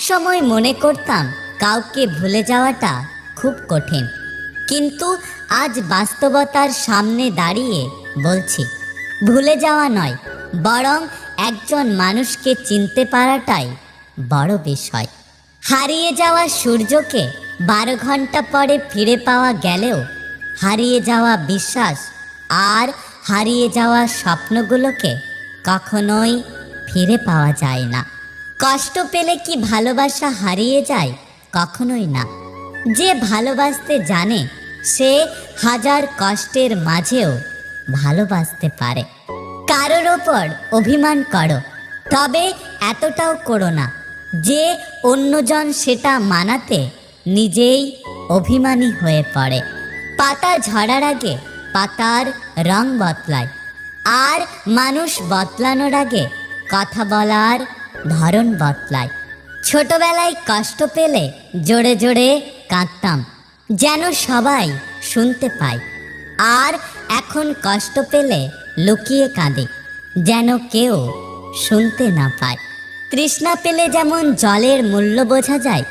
সময় মনে করতাম কাউকে ভুলে যাওয়াটা খুব কঠিন। কিন্তু আজ বাস্তবতার সামনে দাঁড়িয়ে বলছি, ভুলে যাওয়া নয়, বরং একজন মানুষকে চিনতে পারাটাই বড় বিষয়। হারিয়ে যাওয়া সূর্যকে বারো ঘণ্টা পরে ফিরে পাওয়া গেলেও হারিয়ে যাওয়া বিশ্বাস আর হারিয়ে যাওয়া স্বপ্নগুলোকে কখনোই ফিরে পাওয়া যায় না। কষ্ট পেলে কি ভালোবাসা হারিয়ে যায়? কখনোই না। যে ভালোবাসতে জানে, সে হাজার কষ্টের মাঝেও ভালোবাসতে পারে। কারোর ওপর অভিমান করো, তবে এতটাও করো না যে অন্যজন সেটা মানাতে নিজেই অভিমানী হয়ে পড়ে। পাতা ঝরার আগে পাতার রং বদলায়, আর মানুষ বদলানোর আগে কথা বলার ধরন বদলায়। ছোটবেলায় কষ্ট পেলে জোরে জোরে কাঁদতাম, যেন সবাই শুনতে পায়। আর এখন কষ্ট পেলে লুকিয়ে কাঁদে, যেন কেউ শুনতে না পায়। তৃষ্ণা পেলে যেমন জলের মূল্য বোঝা যায়,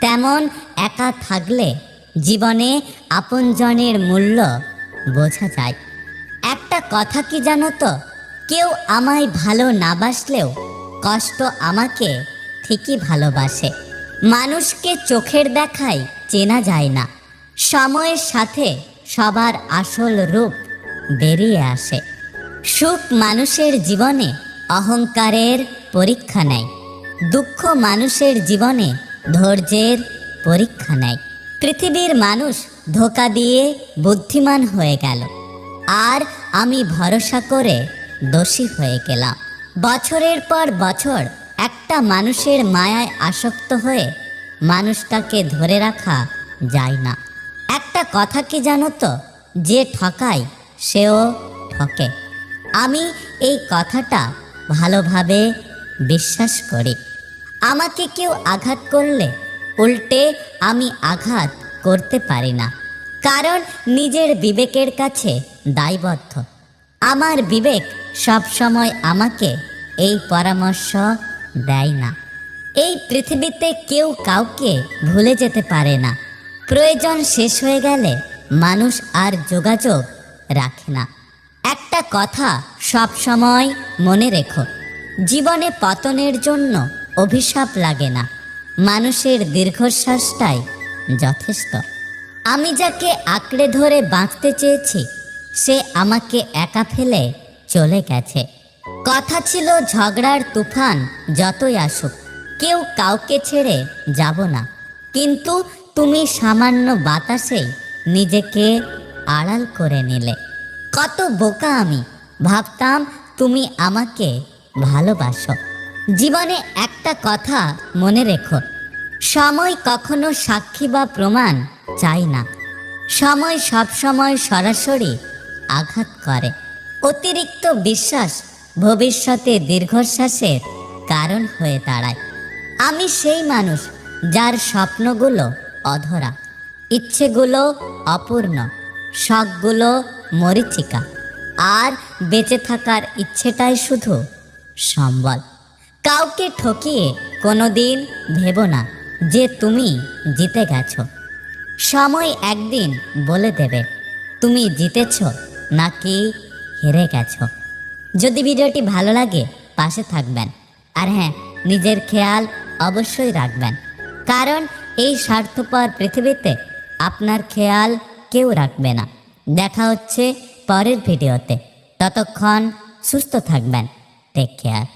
তেমন একা থাকলে জীবনে আপনজনের মূল্য বোঝা যায়। একটা কথা কি জানো তো? কেউ আমায় ভালো না বাসলেও কষ্ট আমাকে ঠিকই ভালোবাসে। মানুষকে চোখের দেখায় চেনা যায় না। সময়ের সাথে সবার আসল রূপ বেরিয়ে আসে। সুখ মানুষের জীবনে অহংকারের পরীক্ষা নেয়। দুঃখ মানুষের জীবনে ধৈর্যের পরীক্ষা নেয়। পৃথিবীর মানুষ ধোকা দিয়ে বুদ্ধিমান হয়ে গেল। আর আমি ভরসা করে দোষী হয়ে গেলাম। বছরের পর বছর একটা মানুষের মায়ায় আসক্ত হয়ে মানুষটাকে ধরে রাখা যায় না। একটা কথা কি জানো তো? যে ঠকায়, সেও ঠকে। আমি এই কথাটা ভালোভাবে বিশ্বাস করি। আমাকে কেউ আঘাত করলে উল্টে আমি আঘাত করতে পারি না। কারণ নিজের বিবেকের কাছে দায়বদ্ধ। আমার বিবেক সবসময় আমাকে এই পরামর্শ দেয় না। এই পৃথিবীতে কেউ কাউকে ভুলে যেতে পারে না। প্রয়োজন শেষ হয়ে গেলে মানুষ আর যোগাযোগ রাখে না। একটা কথা সব সময় মনে রেখো, জীবনে পতনের জন্য অভিশাপ লাগে না। মানুষের দীর্ঘশ্বাসটাই যথেষ্ট। আমি যাকে আঁকড়ে ধরে বাঁচতে চেয়েছি সে আমাকে একা ফেলে চলে গেছে। কথা ছিল ঝগড়ার তুফান যতই আসুক, কেউ কাউকে ছেড়ে যাব না। কিন্তু তুমি সামান্য বাতাসেই নিজেকে আড়াল করে নিলে। কত বোকা আমি, ভাবতাম তুমি আমাকে ভালোবাসো। জীবনে একটা কথা মনে রেখো, সময় কখনো সাক্ষী বা প্রমাণ চাই না। সময় সবসময় সরাসরি আঘাত করে। অতিরিক্ত বিশ্বাস ভবিষ্যতে দীর্ঘশ্বাসের কারণ হয়ে দাঁড়ায়। আমি সেই মানুষ যার স্বপ্নগুলো অধরা। ইচ্ছেগুলো অপূর্ণ। শখগুলো মরিচিকা। আর বেঁচে থাকার ইচ্ছেটাই শুধু সম্বল। কাউকে ঠকিয়ে কোনোদিন ভেবো না যে তুমি জিতে গেছো। সময় একদিন বলে দেবে, তুমি জিতেছ নাকি হেরে গেছো? যদি ভিডিওটি ভালো লাগে, পাশে থাকবেন। আর হ্যাঁ নিজের খেয়াল অবশ্যই রাখবেন। কারণ এই স্বার্থপর পৃথিবীতে আপনার খেয়াল কেউ রাখবে না। দেখা হচ্ছে পরের ভিডিওতে। ততক্ষণ সুস্থ থাকবেন। Take care